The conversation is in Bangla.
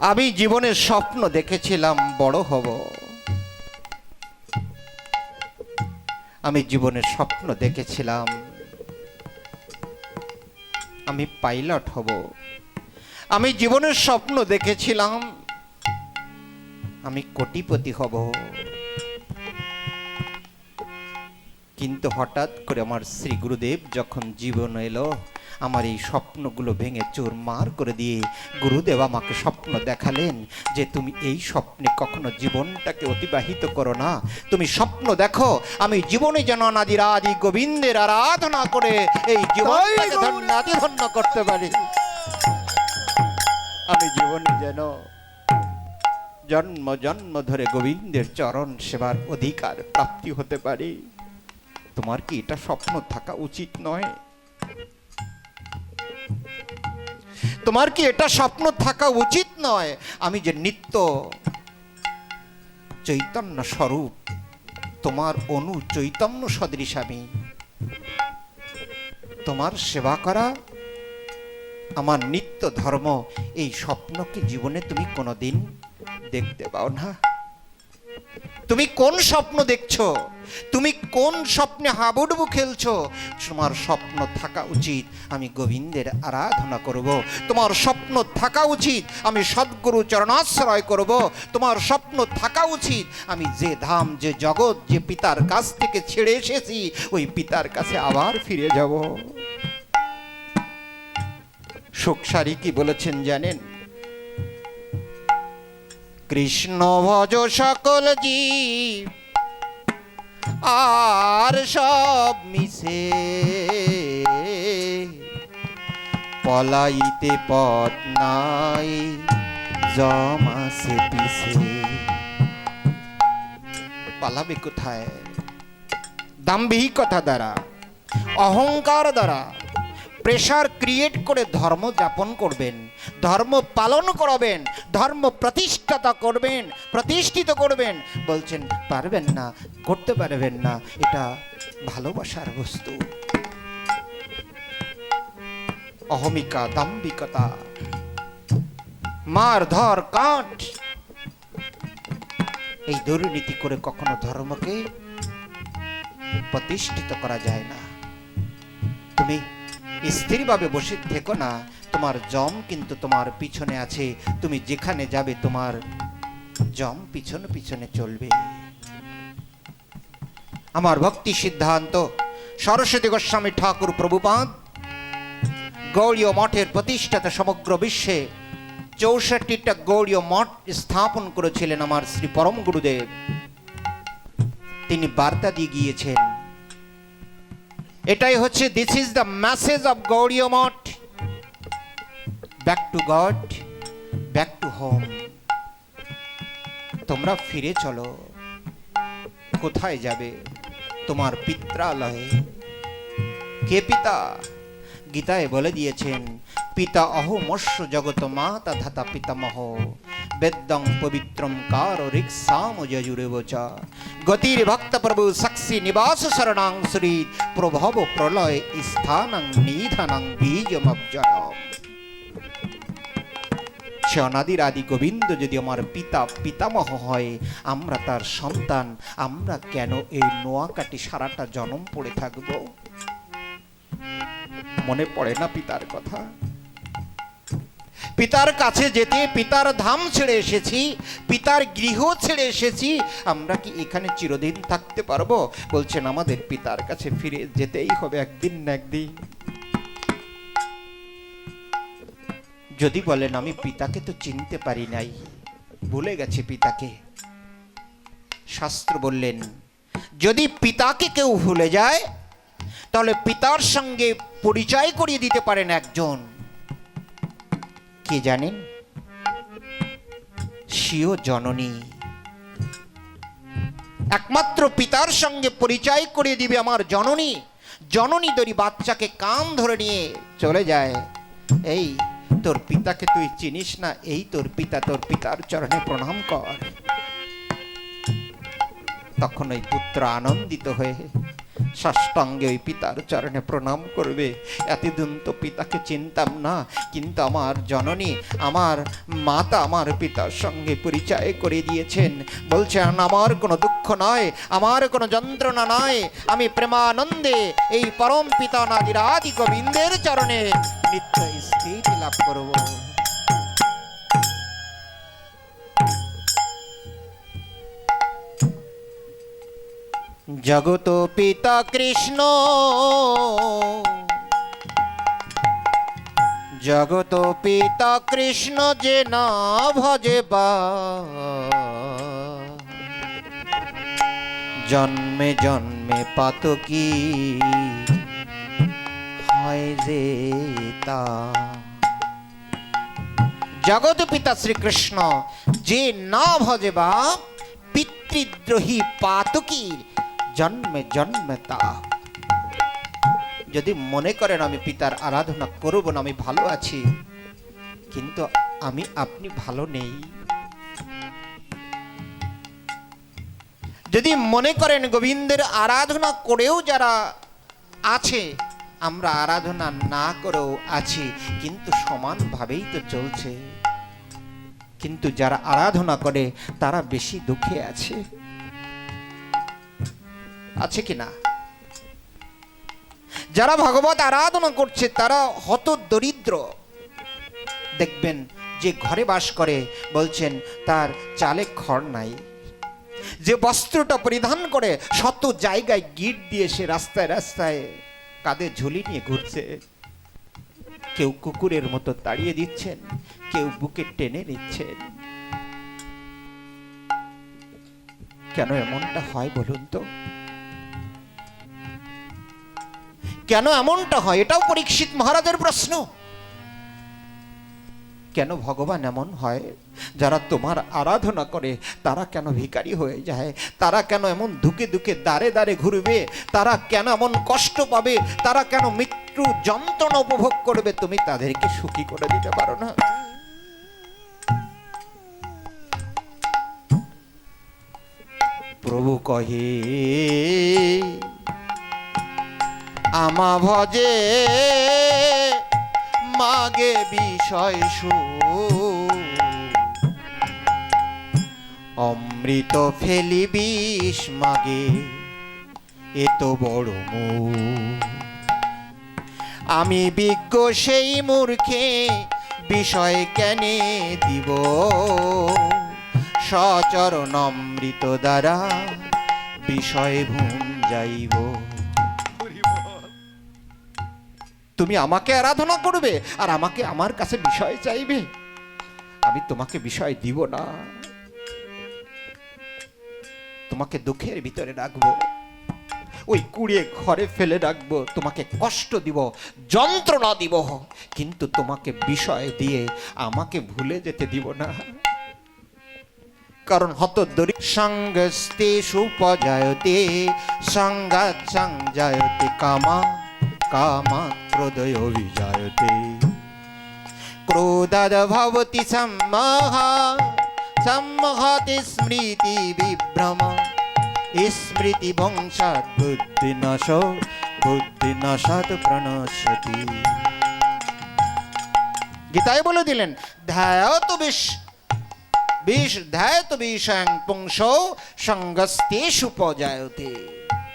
আমি জীবনের স্বপ্ন দেখেছিলাম, বড় হব। আমি জীবনের স্বপ্ন দেখেছিলাম। আমি পাইলট হব। আমি জীবনের স্বপ্ন দেখেছিলাম। আমি কোটিপতি হব। কিন্তু হঠাৎ করে আমার শ্রী গুরুদেব যখন জীবন এলো আমার এই স্বপ্নগুলো ভেঙে চুরমার করে দিয়ে গুরুদেব আমাকে স্বপ্ন দেখালেন যে তুমি এই স্বপ্নে কখনো জীবনটাকে অতিবাহিত করো না। তুমি স্বপ্ন দেখো আমি জীবনে যেন অনাদির আদি গোবিন্দের আরাধনা করে এই জীবনটাকে ধন্য করতে পারি। আমি জীবনে যেন জন্ম জন্ম ধরে গোবিন্দের চরণ সেবার অধিকার প্রাপ্তি হতে পারি। তোমার কি এটা স্বপ্ন থাকা উচিত নয়? তোমার কি এটা স্বপ্ন থাকা উচিত নয়? আমি যে নিত্য চৈতন্য স্বরূপ, তোমার অনু চৈতন্য সদৃশ আমি। তোমার সেবা করা, আমার নিত্য ধর্ম, এই স্বপ্নকে জীবনে তুমি কোনোদিন দেখতে পাও না। তুমি কোন স্বপ্ন দেখছ? তুমি কোন স্বপ্নে হাবুডুবু খেলছো? তোমার স্বপ্ন থাকা উচিত, আমি গোবিন্দের আরাধনা করব। তোমার স্বপ্ন থাকা উচিত, আমি সদ্গুরু চরণাশ্রয় করব। তোমার স্বপ্ন থাকা উচিত, আমি যে ধাম, যে জগৎ, যে পিতার কাছ থেকে ছেড়ে এসেছি, ওই পিতার কাছে আবার ফিরে যাব। সুখসারি কি বলেছেন জানেন? কৃষ্ণ ভজ সকল জীব, আর সব মিশে। পলাইতে পথ নাই জমাসে পিছে। পালাবে কোথায়? দাম্ভিকতা দ্বারা, অহংকার দ্বারা, প্রেশার ক্রিয়েট করে ধর্ম যাপন করবেন। ধর্ম পালন করবেন, ধর্ম প্রতিষ্ঠাতা করবেন, প্রতিষ্ঠিত করবেন। বলছেন, পারবেন না, করতে পারবেন না, এটা ভালোবাসার বস্তু। অহমিকা, দাম্ভিকতা। মার, ধর, কাঠ। এই দুর্নীতি করে কখনো ধর্মকে প্রতিষ্ঠিত করা যায় না। তুমি স্থিরভাবে বসে থেকো না তোমার জম কিন্তু তোমার পিছনে আছে। তুমি যেখানে যাবে তোমার জম পিছনে পিছনে চলবে। আমার ভক্তি সিদ্ধান্ত, সরস্বতী গোস্বামী ঠাকুর প্রভুপাদ গৌড়ীয় মঠের প্রতিষ্ঠাতা সমগ্র বিশ্বে চৌষট্টিটা গৌড়ীয় মঠ স্থাপন করেছিলেন আমার শ্রী পরম গুরুদেব। তিনি বার্তা দিয়ে গিয়েছেন, এটাই হচ্ছে this is the message of Gaudiya Math. Back to God back to home তোমরা ফিরে চলো। কোথায় যাবে তোমার পিত্রালয়ে? কে পিতা? গীতায় বলে দিয়েছেন, পিতা অহমস্য জগত মাতা ধাতা পিতামহ। বেদং পবিত্রম কার রিক্সাম যজুরেব চ। গতির ভক্ত প্রভু সাক্ষী নিবাস শরণাং শ্রী প্রভব প্রলয় স্থানং নিধনং বীজমব্জনম সে অনাদির আদি গোবিন্দ, যদি আমার পিতা পিতামহ হয়, আমরা তার সন্তান, আমরা কেন এই নোয়াকাটি সারাটা জনম পড়ে থাকব? মনে পড়ে না পিতার কথা? পিতার কাছে যেতে, পিতার ধাম ছেড়ে এসেছি, পিতার গৃহ ছেড়ে এসেছি, আমরা কি এখানে চিরদিন থাকতে পারব? বলছেন, আমাদের পিতার কাছে ফিরে যেতেই হবে একদিন না একদিন। যদি বলেন, আমি পিতাকে তো চিনতে পারি নাই। ভুলে গেছে পিতাকে। শাস্ত্র বললেন, যদি পিতাকে কেউ ভুলে যায়, তাহলে পিতার সঙ্গে পরিচয় করিয়ে দিতে পারেন একজন। কে জানেন? সিও জননী। একমাত্র পিতার সঙ্গে পরিচয় করিয়ে দিবে আমার জননী। জননী তরি বাচ্চাকে কান ধরে নিয়ে চলে যায়, এই তোর পিতাকে তুই চিনিস না এই তোর পিতা তোর পিতার চরণে প্রণাম কর তখন ওই পুত্র আনন্দিত হয়ে সাষ্টাঙ্গে ওই পিতার চরণে প্রণাম করবে। এতদিন তো পিতাকে চিনতাম না, কিন্তু আমার জননী আমার মাতা আমার পিতার সঙ্গে পরিচয় করে দিয়েছেন। বলছেন, আমার কোনো দুঃখ নয় আমার কোনো যন্ত্রণা নয় আমি প্রেমানন্দে এই পরম পিতা নাদিরাদি গোবিন্দের চরণে নিত্য স্থিতি লাভ করব। জগত পিতা কৃষ্ণ। জগত পিতা কৃষ্ণ যে না ভজে বা। জন্মে জন্মে পাতকি হয় যে তা। জগত পিতা শ্রীকৃষ্ণ যে না ভজে বা, পিতৃদ্রোহী পাতকীর জন্মে জন্মে তা যদি মনে করেন আমি পিতার আরাধনা করব না, আমি ভালো আছি, কিন্তু আমি আপনি ভালো নেই। যদি মনে করেন গোবিন্দের আরাধনা করেও যারা আছে, আমরা আরাধনা না করেও আছি, কিন্তু সমানভাবেই তো চলছে। কিন্তু যারা আরাধনা করে, তারা বেশি দুঃখে আছে। আছে কি না যারা ভগবত আরাধনা করছে, তারা হত দরিদ্র দেখবেন যে ঘরে বাস করে, বলছেন, তার চালে খড় নাই। যে বস্ত্রটা পরিধান করে, শত জায়গায় গিট দিয়ে সে রাস্তায় রাস্তায় কাঁধে ঝুলি নিয়ে ঘুরছে। কেউ কুকুরের মতো তাড়িয়ে দিচ্ছেন, কেউ বুকে টেনে নিচ্ছেন। কেন এমনটা হয় বলুন তো? কেন এমনটা হয়? এটাও পরীক্ষিত মহারাজের প্রশ্ন। কেন ভগবান এমন হয়? যারা তোমার আরাধনা করে, তারা কেন ভিখারি হয়ে যায়? তারা কেন এমন ধুকে ধুকে দাঁড়ে দাঁড়ে ঘুরবে? তারা কেন এমন কষ্ট পাবে? তারা কেন মৃত্যু যন্ত্রণা উপভোগ করবে? তুমি তাদেরকে সুখী করে দিতে পারো না। প্রভু কহে আমা ভজে মাগে বিষয় সু। অমৃত ফেলি বিষ মাগে, এ তো বড় মু আমি বিজ্ঞ সেই মূর্খে বিষয় কেনে দিব। সচরণ অমৃত দ্বারা বিষয় ভুন যাইব। তুমি আমাকে আরাধনা করবে আর আমাকে আমার কাছে বিষয় চাইবে। আমি তোমাকে বিষয় দিব না। তোমাকে দুঃখের ভিতরে রাখব। ওই কুড়িয়ে ঘরে ফেলে রাখব। তোমাকে কষ্ট দিব, যন্ত্রণা দিব। কিন্তু তোমাকে বিষয় দিয়ে আমাকে ভুলে যেতে দিব না। কারণ হত দরি সঙ্গস্তে সুপজায়তে সঙ্গাত সংজায়তে কামা কামা ভবতি সম্মোহ সম্মোহতি স্মৃতি বংশাৎ বুদ্ধি নশ বুদ্ধি নশাৎ প্রণশতি গীতায় বলে দিলেন ধ্যায়ত বিশ বিষ ধ্যায়ত বিষাং পুংস সঙ্গস্তে সুপজায়তে